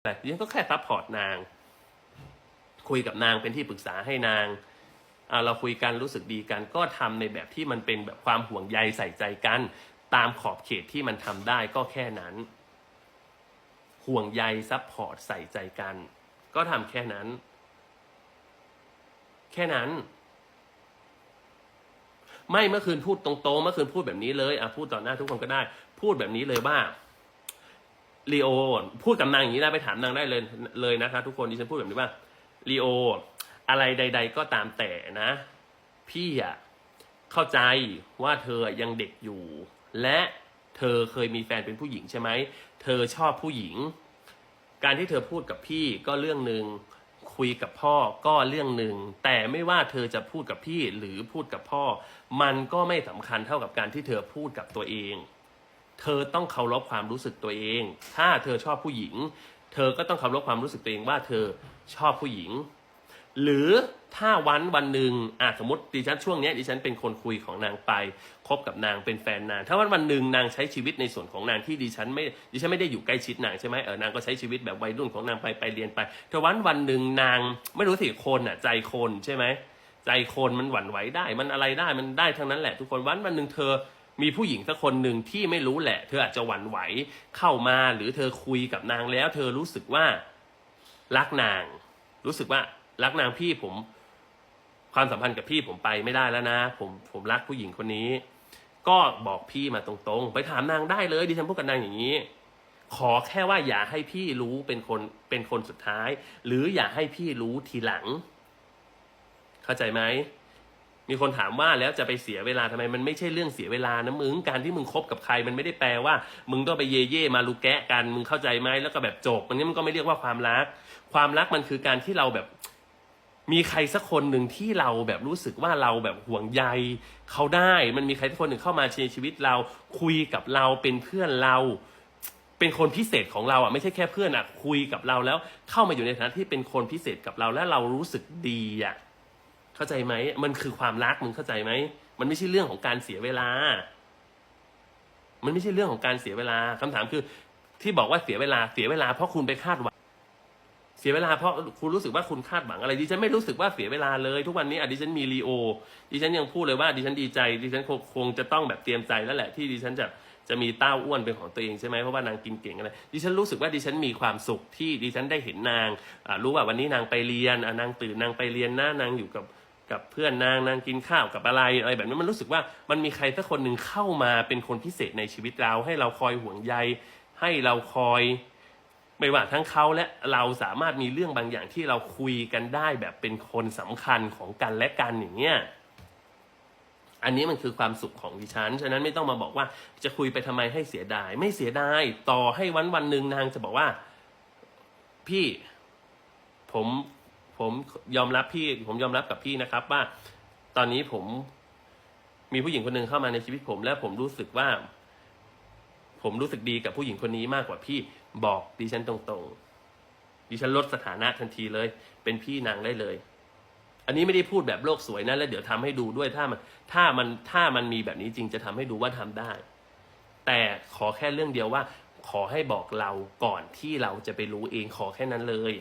อะไรดิฉันก็แค่ซัพพอร์ตนาง คุยกับนางเป็นที่ปรึกษาให้นางเราคุยกันรู้สึกดีกันก็ทำในแบบที่มันเป็นแบบความห่วงใยใส่ใจกัน ตามขอบเขตที่มันทำได้ก็แค่นั้น ห่วงใยซัพพอร์ตใส่ใจกัน ก็ทำแค่นั้น แค่นั้น ไม่เมื่อคืนพูดตรงๆเมื่อคืนพูดแบบนี้เลยอะพูดต่อหน้าทุกคนก็ได้ พูดแบบนี้เลยว่า ลีโอพูดกับนางอย่างนี้ได้ไปถามนางได้เลยเลยนะคะทุกคนดิฉันพูดแบบนี้ว่าลีโออะไรใด ๆ ก็ตามแต่นะ พี่อะเข้าใจว่าเธอยังเด็กอยู่ และเธอเคยมีแฟนเป็นผู้หญิงใช่ไหมเธอชอบผู้หญิง การที่เธอพูดกับพี่ก็เรื่องหนึ่งคุยกับพ่อก็เรื่องหนึ่งแต่ไม่ว่าเธอจะพูดกับพี่หรือพูดกับพ่อ มันก็ไม่สำคัญเท่ากับการที่เธอพูดกับตัวเอง เธอต้องเคารพความรู้สึกตัวเอง ถ้าเธอชอบผู้หญิง เธอก็ต้องเคารพความรู้สึกตัวเองว่าเธอชอบผู้หญิง หรือถ้าวันวันหนึ่งอะสมมติดิฉันช่วงนี้ดิฉันเป็นคนคุยของนางไปคบกับนางเป็นแฟนนาง ถ้าวันวันหนึ่งนางใช้ชีวิตในส่วนของนางที่ดิฉันไม่ดิฉันไม่ได้อยู่ใกล้ชิดนางใช่ไหมเออนางก็ใช้ชีวิตแบบวัยรุ่นของนางไปไปเรียนไปถ้าวันวันหนึ่งนางไม่รู้สิคนอะใจคนใช่ไหมใจคนมันหวั่นไหวได้ มันอะไรได้มันได้ทั้งนั้นแหละ ทุกคนวันวันหนึ่งเธอ มีผู้หญิงสักคนหนึ่งที่ไม่รู้แหละ เธออาจจะหวั่นไหวเข้ามาหรือเธอคุยกับนางแล้ว เธอรู้สึกว่ารักนาง รู้สึกว่ารักนางพี่ผมความสัมพันธ์กับพี่ผมไปไม่ได้แล้วนะ ผมผมรักผู้หญิงคนนี้ ก็บอกพี่มาตรงๆ ไปถามนางได้เลยดิฉันพูดกับนางอย่างนี้ ขอแค่ว่าอย่าให้พี่รู้เป็นคนเป็นคนสุดท้าย หรืออย่าให้พี่รู้ทีหลัง เข้าใจไหม มีคนถามว่าแล้วจะไปเสียเวลาทำไมมันไม่ใช่เรื่องเสียเวลานะมึงการที่มึงคบกับใครมันไม่ได้แปลว่า มึงต้องไปเย่เย่มาลูแกะกันมึงเข้าใจไหมแล้วก็แบบจบมันนี้มันก็ไม่เรียกว่าความรัก ความรักมันคือการที่เราแบบมีใครสักคนหนึ่งที่เราแบบรู้สึกว่าเราแบบห่วงใยเขาได้ มันมีใครสักคนหนึ่งเข้ามาในชีวิตเราคุยกับเราเป็นเพื่อนเรา เป็นคนพิเศษของเราอะไม่ใช่แค่เพื่อนอะคุยกับเราแล้วเข้ามาอยู่ในฐานะที่เป็นคนพิเศษกับเราและเรารู้สึกดีอะ เข้าใจไหมมันคือความรักมึงเข้าใจไหมมันไม่ใช่เรื่องของการเสียเวลา มันไม่ใช่เรื่องของการเสียเวลาคำถามคือ ที่บอกว่าเสียเวลาเสียเวลาเพราะคุณไปคาดหวังเสียเวลาเพราะคุณรู้สึกว่าคุณคาดหวังอะไรดิฉันไม่รู้สึกว่าเสียเวลาเลยทุกวันนี้อะดิฉันมีรีโอดิฉันยังพูดเลยว่าดิฉันดีใจดิฉันคงจะต้องแบบเตรียมใจแล้วแหละที่ดิฉันจะจะมีเต้าอ้วนเป็นของตัวเองใช่ไหมเพราะว่านางกินเก่งอะไรดิฉันรู้สึกว่าดิฉันมีความสุขที่ดิฉันได้เห็นนางรู้ว่าวันนี้นางไปเรียนนางตื่นนางไปเรียนนะนางอยู่กับ กับเพื่อนนางนางกินข้าวกับอะไรอะไรแบบนี้มันรู้สึกว่ามันมีใครสักคนหนึ่งเข้ามาเป็นคนพิเศษในชีวิตเรา ให้เราคอยห่วงใย ให้เราคอย ไม่ว่าทั้งเขาและเราสามารถมีเรื่องบางอย่างที่เราคุยกันได้แบบเป็นคนสำคัญของกันและกันอย่างเงี้ยอันนี้มันคือความสุขของดิฉัน ฉะนั้นไม่ต้องมาบอกว่าจะคุยไปทำไมให้เสียดาย ไม่เสียดาย ต่อให้วันวันหนึ่งนางจะบอกว่า พี่ผม ผมยอมรับพี่ ผมยอมรับกับพี่นะครับ ว่า ตอนนี้ผมมีผู้หญิงคนหนึ่งเข้ามาในชีวิตผม และผมรู้สึกว่า ผมรู้สึกดีกับผู้หญิงคนนี้มากกว่าพี่บอกดิฉันตรงๆดิฉันลดสถานะทันทีเลย เป็นพี่นางได้เลย อันนี้ไม่ได้พูดแบบโลกสวยนะแล้วเดี๋ยวทำให้ดูด้วยถ้ามันถ้ามันถ้ามันมีแบบนี้จริงจะทำให้ดูว่าทำได้ แต่ขอแค่เรื่องเดียวว่า ขอให้บอกเราก่อนที่เราจะไปรู้เองขอแค่นั้นเลย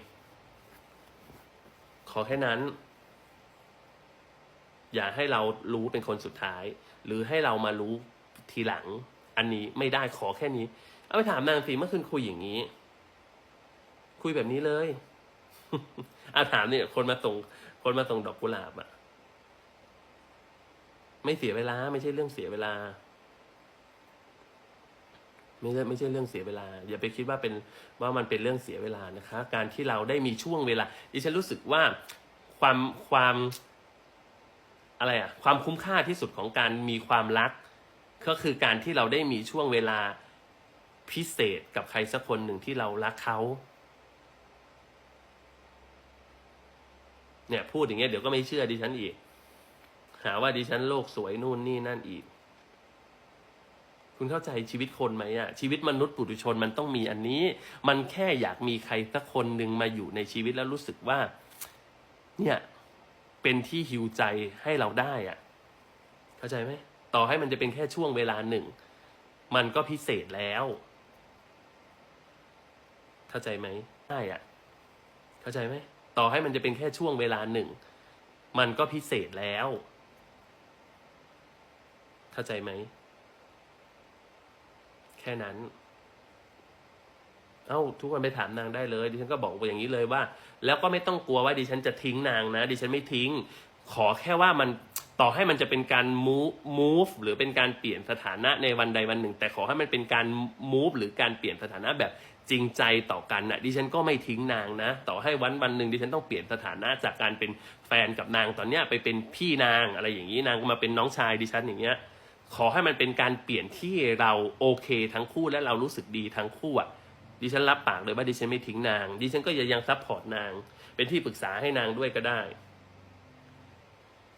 ขอแค่นั้น อย่าให้เรารู้เป็นคนสุดท้าย หรือให้เรามารู้ทีหลัง อันนี้ไม่ได้ขอแค่นี้ เอาไปถามนางสิเมื่อคืนคุยอย่างนี้ คุยแบบนี้เลยอาถามเนี่ย คนมาส่ง คนมาส่งดอกกุหลาบอะไม่เสียเวลา ไม่ใช่เรื่องเสียเวลา ไม่ใช่ไม่ใช่เรื่องเสียเวลา อย่าไปคิดว่าเป็นว่ามันเป็นเรื่องเสียเวลานะคะ การที่เราได้มีช่วงเวลาดิฉันรู้สึกว่าความความอะไรอะความคุ้มค่าที่สุดของการมีความรัก ก็คือการที่เราได้มีช่วงเวลาพิเศษกับใครสักคนหนึ่งที่เรารักเขาเนี่ยพูดอย่างเงี้ยเดี๋ยวก็ไม่เชื่อดิฉันอีก หาว่าดิฉันโลกสวยนู่นนี่นั่นอีก คุณเข้าใจชีวิตคนไหมอะชีวิตมนุษย์ปุถุชนมันต้องมีอันนี้ มันแค่อยากมีใครสักคนหนึ่งมาอยู่ในชีวิตแล้วรู้สึกว่า เนี่ยเป็นที่ฮิวใจให้เราได้อะเข้าใจไหมต่อให้มันจะเป็นแค่ช่วงเวลาหนึ่ง มันก็พิเศษแล้ว เข้าใจไหมได้อะเข้าใจไหมต่อให้มันจะเป็นแค่ช่วงเวลาหนึ่ง มันก็พิเศษแล้ว เข้าใจไหม แค่นั้น เอ้าทุกคนไปถามนางได้เลย ดิฉันก็บอกไปอย่างนี้เลยว่า แล้วก็ไม่ต้องกลัวว่าดิฉันจะทิ้งนางนะดิฉันไม่ทิ้ง ขอแค่ว่ามันต่อให้มันจะเป็นการ move move หรือเป็นการเปลี่ยนสถานะในวันใดวันหนึ่ง แต่ขอให้มันเป็นการ move หรือการเปลี่ยนสถานะแบบจริงใจต่อกันนะดิฉันก็ไม่ทิ้งนางนะ ต่อให้วันวันหนึ่งดิฉันต้องเปลี่ยนสถานะจากการเป็นแฟนกับนางตอนเนี้ยไปเป็นพี่นางอะไรอย่างนี้นางก็มาเป็นน้องชายดิฉันอย่างเงี้ย ขอให้มันเป็นการเปลี่ยนที่เราโอเคทั้งคู่และเรารู้สึกดีทั้งคู่อะดิฉันรับปากเลยว่าดิฉันไม่ทิ้งนาง ดิฉันก็จะยังซัพพอร์ตนาง เป็นที่ปรึกษาให้นางด้วยก็ได้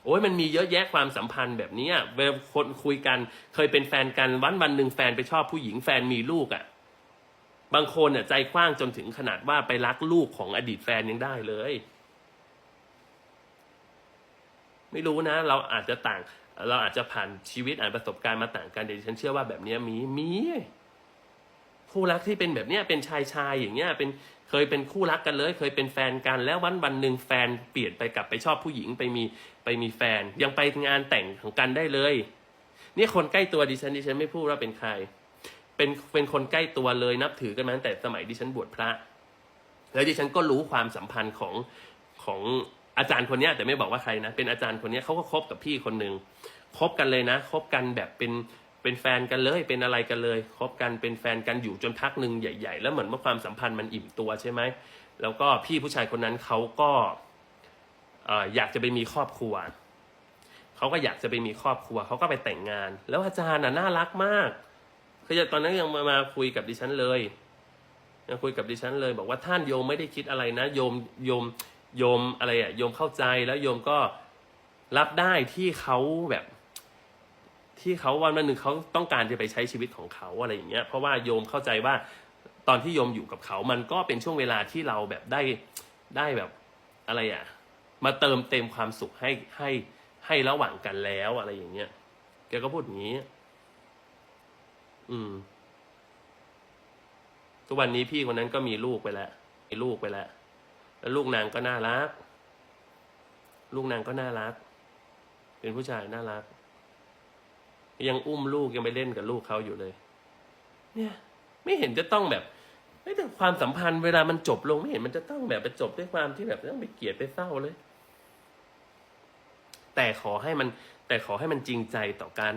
โอ้ยมันมีเยอะแยะความสัมพันธ์แบบนี้เวลาคนคุยกัน เคยเป็นแฟนกันวันวันหนึ่งแฟนไปชอบผู้หญิงแฟนมีลูกอะ่ะ บางคนอะใจกว้างจนถึงขนาดว่าไปรักลูกของอดีตแฟนยังได้เลย ไม่รู้นะ เราอาจจะต่าง เราอาจจะผ่านชีวิตอ่านประสบการณ์มาต่างกันแต่ดิฉันเชื่อว่าแบบนี้มีมีคู่รักที่เป็นแบบเนี้ยเป็นชายชายอย่างเงี้ยเป็นเคยเป็นคู่รักกันเลย เคยเป็นแฟนกันแล้ววันวันหนึ่งแฟนเปลี่ยนไปกลับไปชอบผู้หญิงไปมีไปมีแฟน ยังไปงานแต่งของกันได้เลยเนี่ยคนใกล้ตัวดิฉันดิฉันไม่พูดว่าเป็นใคร เป็นเป็นคนใกล้ตัวเลยนับถือกันมาตั้งแต่สมัยดิฉันบวชพระ แล้วดิฉันก็รู้ความสัมพันธ์ของของ อาจารย์คนเนี้ยแต่ไม่บอกว่าใครนะ เป็นอาจารย์คนเนี้ยเขาก็คบกับพี่คนหนึ่งคบกันเลยนะคบกันแบบเป็นเป็นแฟนกันเลยเป็นอะไรกันเลยคบกันเป็นแฟนกันอยู่จนพักหนึ่งใหญ่ ๆ แล้วเหมือนว่าความสัมพันธ์มันอิ่มตัวใช่ไหมแล้วก็พี่ผู้ชายคนนั้นเขาก็อ่ออยากจะไปมีครอบครัวเขาก็อยากจะไปมีครอบครัวเขาก็ไปแต่งงาน แล้วอาจารย์น่ะน่ารักมากคือตอนนั้นยังมามาคุยกับดิฉันเลยยังคุยกับดิฉันเลย บอกว่าท่านโยมไม่ได้คิดอะไรนะ โยมโยม โยมอะไรอะโยมเข้าใจแล้วโยมก็รับได้ที่เขาแบบ ที่เขาวันวันหนึ่งเขาต้องการจะไปใช้ชีวิตของเขาอะไรอย่างเงี้ยเพราะว่าโยมเข้าใจว่าตอนที่โยมอยู่กับเขา มันก็เป็นช่วงเวลาที่เราแบบได้ได้แบบอะไรอะมาเติมเต็มความสุขให้ให้ให้ระหว่างกันแล้วอะไรอย่างเงี้ยแกก็พูดอย่างนี้ อืม ทุกวันนี้พี่คนนั้นก็มีลูกไปแล้วมีลูกไปแล้ว แล้วลูกนางก็น่ารัก ลูกนางก็น่ารัก เป็นผู้ชายน่ารัก ยังอุ้มลูกยังไปเล่นกับลูกเขาอยู่เลย เนี่ย ไม่เห็นจะต้องแบบไม่แต่ความสัมพันธ์เวลามันจบลงไม่เห็นมันจะต้องแบบไปจบด้วยความที่แบบต้องไปเกลียดไปเศร้าเลย แต่ขอให้มัน แต่ขอให้มันจริงใจต่อกัน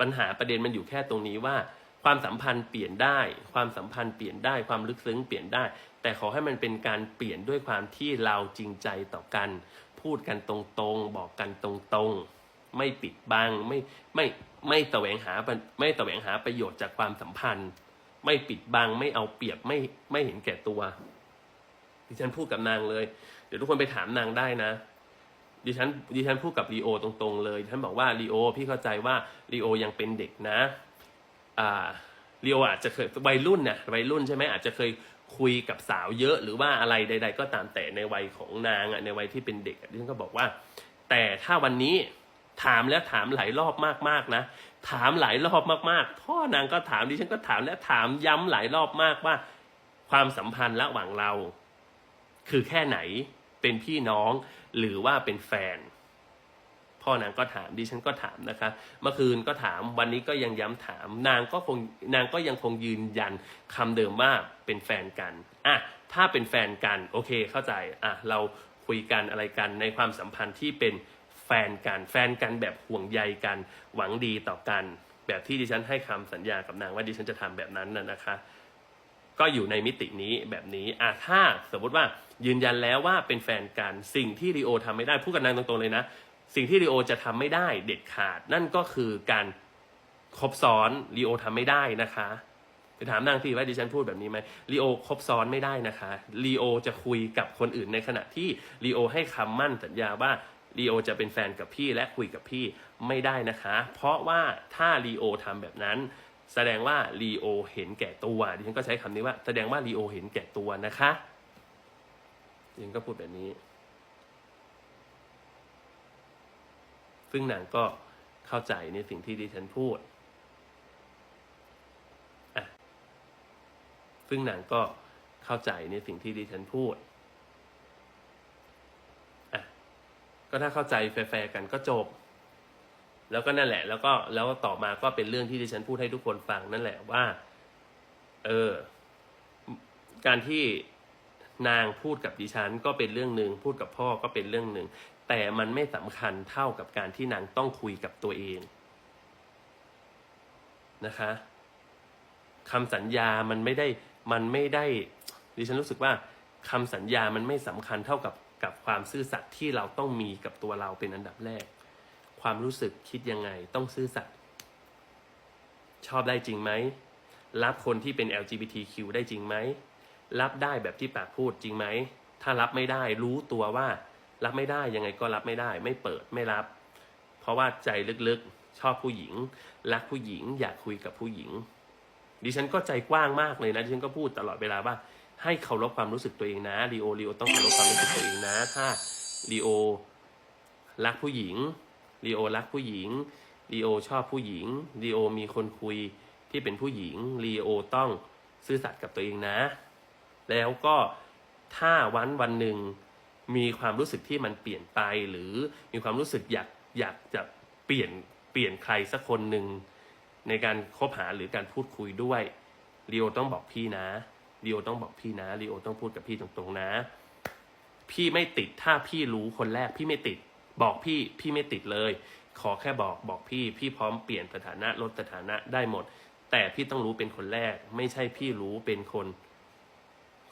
ปัญหาประเด็นมันอยู่แค่ตรงนี้ว่า ความสัมพันธ์เปลี่ยนได้ ความสัมพันธ์เปลี่ยนได้ ความลึกซึ้งเปลี่ยนได้ แต่ขอให้มันเป็นการเปลี่ยนด้วยความที่เราจริงใจต่อกัน พูดกันตรงๆ บอกกันตรงๆ ไม่ปิดบัง ไม่ไม่ไม่แสวงหาไม่แสวงหาประโยชน์จากความสัมพันธ์ ไม่ปิดบัง ไม่เอาเปรียบ ไม่ไม่เห็นแก่ตัว ดิฉันพูดกับนางเลย เดี๋ยวทุกคนไปถามนางได้นะดิฉันดิฉันพูดกับลีโอตรงๆเลยดิฉันบอกว่าลีโอพี่เข้าใจว่าลีโอยังเป็นเด็กนะ อ่าลีโออาจจะเคยวัยรุ่นนะวัยรุ่นใช่ไหมอาจจะเคยคุยกับสาวเยอะหรือว่าอะไรใด ๆ ก็ตามแต่ในวัยของนางในวัยที่เป็นเด็กอะดิฉันก็บอกว่า แต่ถ้าวันนี้ถามแล้วถามหลายรอบมากๆนะ ถามหลายรอบมากๆพ่อนางก็ถามดิฉันก็ถามและถามย้ำหลายรอบมากว่า ความสัมพันธ์ระหว่างเรา คือแค่ไหนเป็นพี่น้องหรือว่าเป็นแฟน พ่อนางก็ถามดิฉันก็ถามนะคะ เมื่อคืนก็ถามวันนี้ก็ยังย้ำถาม นางก็คงนางก็ยังคงยืนยันคำเดิมว่าเป็นแฟนกันอะถ้าเป็นแฟนกันโอเคเข้าใจอะเราคุยกันอะไรกันในความสัมพันธ์ที่เป็นแฟนกันแฟนกันแบบห่วงใยกันหวังดีต่อกัน แบบที่ดิฉันให้คำสัญญากับนางว่าดิฉันจะทำแบบนั้นน่ะนะคะก็อยู่ในมิตินี้แบบนี้อะถ้าสมมติว่ายืนยันแล้วว่าเป็นแฟนกัน สิ่งที่ลีโอทำไม่ได้พูดกับนางตรงๆเลยนะ สิ่งที่ลีโอจะทำไม่ได้เด็ดขาด นั่นก็คือการคบซ้อนลีโอทำไม่ได้นะคะไปถามนางทีว่าดิฉันพูดแบบนี้ไหมลีโอคบซ้อนไม่ได้นะคะลีโอจะคุยกับคนอื่นในขณะที่ลีโอให้คำมั่นสัญญาว่าลีโอจะเป็นแฟนกับพี่และคุยกับพี่ไม่ได้นะคะ เพราะว่าถ้าลีโอทำแบบนั้นแสดงว่าลีโอเห็นแก่ตัวดิฉันก็ใช้คำนี้ว่า แสดงว่าลีโอเห็นแก่ตัวนะคะดิฉันก็พูดแบบนี้ ซึ่งนางก็เข้าใจในสิ่งที่ดิฉันพูดอะซึ่งนางก็เข้าใจในสิ่งที่ดิฉันพูดอะก็ถ้าเข้าใจแฟร์ๆกันก็จบ แล้วก็นั่นแหละ แล้วก็แล้วต่อมาก็เป็นเรื่องที่ดิฉันพูดให้ทุกคนฟังนั่นแหละว่า เออ การที่นางพูดกับดิฉันก็เป็นเรื่องหนึ่งพูดกับพ่อก็เป็นเรื่องหนึ่ง แต่มันไม่สำคัญเท่ากับการที่นางต้องคุยกับตัวเองนะคะคำสัญญามันไม่ได้มันไม่ได้ดิฉันรู้สึกว่าคำสัญญามันไม่สำคัญเท่ากับกับความซื่อสัตย์ที่เราต้องมีกับตัวเราเป็นอันดับแรก ความรู้สึกคิดยังไงต้องซื่อสัตย์ชอบได้จริงไหมรับคนที่เป็น LGBTQ ได้จริงไหมรับได้แบบที่ปากพูดจริงไหมถ้ารับไม่ได้รู้ตัวว่า รับไม่ได้ยังไงก็รับไม่ได้ ไม่เปิดไม่รับ เพราะว่าใจลึกๆชอบผู้หญิง รักผู้หญิง อยากคุยกับผู้หญิง ดิฉันก็ใจกว้างมากเลยนะดิฉันก็พูดตลอดเวลาว่า ให้เคารพความรู้สึกตัวเองนะลีโอลีโอต้องเคารพความรู้สึกตัวเองนะ ถ้าลีโอรักผู้หญิงลีโอรักผู้หญิงลีโอชอบผู้หญิงลีโอมีคนคุยที่เป็นผู้หญิงลีโอต้องซื่อสัตย์กับตัวเองนะ แล้วก็ถ้าวันวันหนึ่ง มีความรู้สึกที่มันเปลี่ยนไปหรือมีความรู้สึกอยากอยากจะเปลี่ยนเปลี่ยนใครสักคนหนึ่งในการคบหาหรือการพูดคุยด้วยลีโอต้องบอกพี่นะลีโอต้องบอกพี่นะลีโอต้องพูดกับพี่ตรงๆนะ พี่ไม่ติดถ้าพี่รู้คนแรกพี่ไม่ติด บอกพี่พี่ไม่ติดเลย ขอแค่บอกบอกพี่ พี่พร้อมเปลี่ยนสถานะลดสถานะได้หมด แต่พี่ต้องรู้เป็นคนแรก ไม่ใช่พี่รู้เป็นคน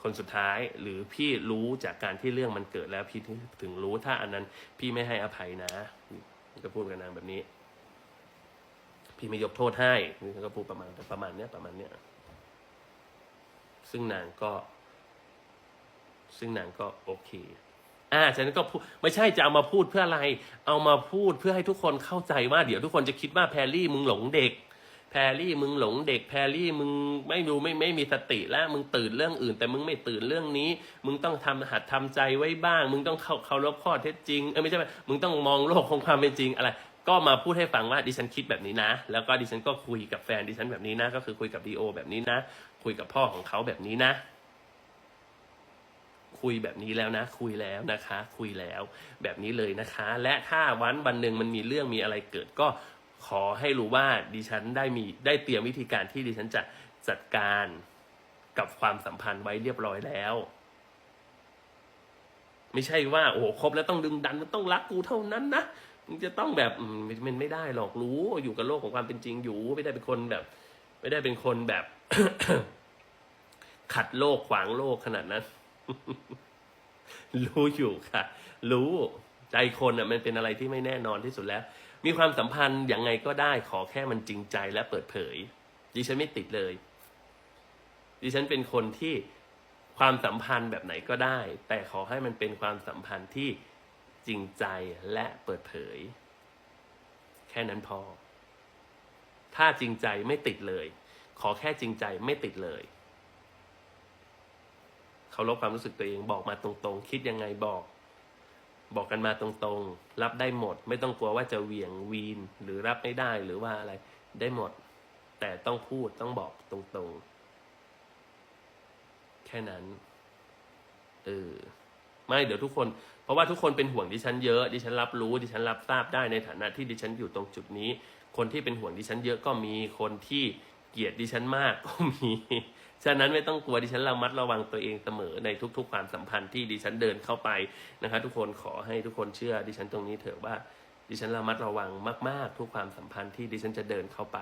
คนสุดท้ายหรือพี่รู้จากการที่เรื่องมันเกิดแล้วพี่ถึงรู้ถ้าอันนั้นพี่ไม่ให้อภัยนะก็พูดกับนางแบบนี้ พี่ไม่ยกโทษให้นี่ก็พูดประมาณประมาณเนี้ยประมาณเนี้ยซึ่งนางก็ ซึ่งนางก็โอเคอ่าฉะนั้นก็พูดไม่ใช่จะเอามาพูดเพื่ออะไร เอามาพูดเพื่อให้ทุกคนเข้าใจว่า เดี๋ยวทุกคนจะคิดว่าแพรรี่มึงหลงเด็ก พรรี่มึงหลงเด็กแพรรี่มึงไม่รู้ไม่ไม่มีสติแล้วมึงตื่นเรื่องอื่น แต่มึงไม่ตื่นเรื่องนี้ มึงต้องทำหัดทำใจไว้บ้าง มึงต้องเข้าเคารพข้อเท็จจริงเออไม่ใช่มึงต้องมองโลกของความเป็นจริงอะไร ก็มาพูดให้ฟังว่าดิฉันคิดแบบนี้นะ แล้วก็ดิฉันก็คุยกับแฟนดิฉันแบบนี้นะ ก็คือคุยกับดีโอแบบนี้นะ คุยกับพ่อของเขาแบบนี้นะคุยแบบนี้แล้วนะ คุยแล้วนะคะ คุยแล้วแบบนี้เลยนะคะ และถ้าวันวันหนึ่งมันมีเรื่องมีอะไรเกิดก็ ขอให้รู้ว่าดิฉันได้มีได้เตรียมวิธีการที่ดิฉันจะจัดการกับความสัมพันธ์ไว้เรียบร้อยแล้ว ไม่ใช่ว่า โอ้โหครบแล้วต้องดึงดันมันต้องรักกูเท่านั้นนะมึงจะต้องแบบมันมันไม่ได้หรอกรู้อยู่กับโลกของความเป็นจริงอยู่ ไม่ได้เป็นคนแบบ ไม่ได้เป็นคนแบบ ขัดโลกขวางโลกขนาดนั้น รู้อยู่ค่ะ รู้ใจคนอะ มันเป็นอะไรที่ไม่แน่นอนที่สุดแล้ว มีความสัมพันธ์อย่างไงก็ได้ขอแค่มันจริงใจและเปิดเผย ดิฉันไม่ติดเลย ดิฉันเป็นคนที่ความสัมพันธ์แบบไหนก็ได้ แต่ขอให้มันเป็นความสัมพันธ์ที่จริงใจและเปิดเผย แค่นั้นพอ ถ้าจริงใจไม่ติดเลย ขอแค่จริงใจไม่ติดเลยเคารพความรู้สึกตัวเองบอกมาตรงๆ คิดยังไงบอก บอกกันมาตรงๆ รับได้หมด ไม่ต้องกลัวว่าจะเหวี่ยงวีนหรือรับไม่ได้หรือว่าอะไรได้หมด แต่ต้องพูดต้องบอกตรงๆ แค่นั้น เออไม่เดี๋ยวทุกคน เพราะว่าทุกคนเป็นห่วงดิฉันเยอะ ดิฉันรับรู้ ดิฉันรับทราบได้ในฐานะที่ดิฉันอยู่ตรงจุดนี้ คนที่เป็นห่วงดิฉันเยอะก็มีคนที่ เกลียดดิฉันมากก็มี ฉะนั้นไม่ต้องกลัวดิฉันระมัดระวังตัวเองเสมอในทุก ๆ ความสัมพันธ์ที่ดิฉันเดินเข้าไปนะคะทุกคนขอให้ทุกคนเชื่อดิฉันตรงนี้เถอะว่า ดิฉันระมัดระวังมาก ๆ ทุกความสัมพันธ์ที่ดิฉันจะเดินเข้าไป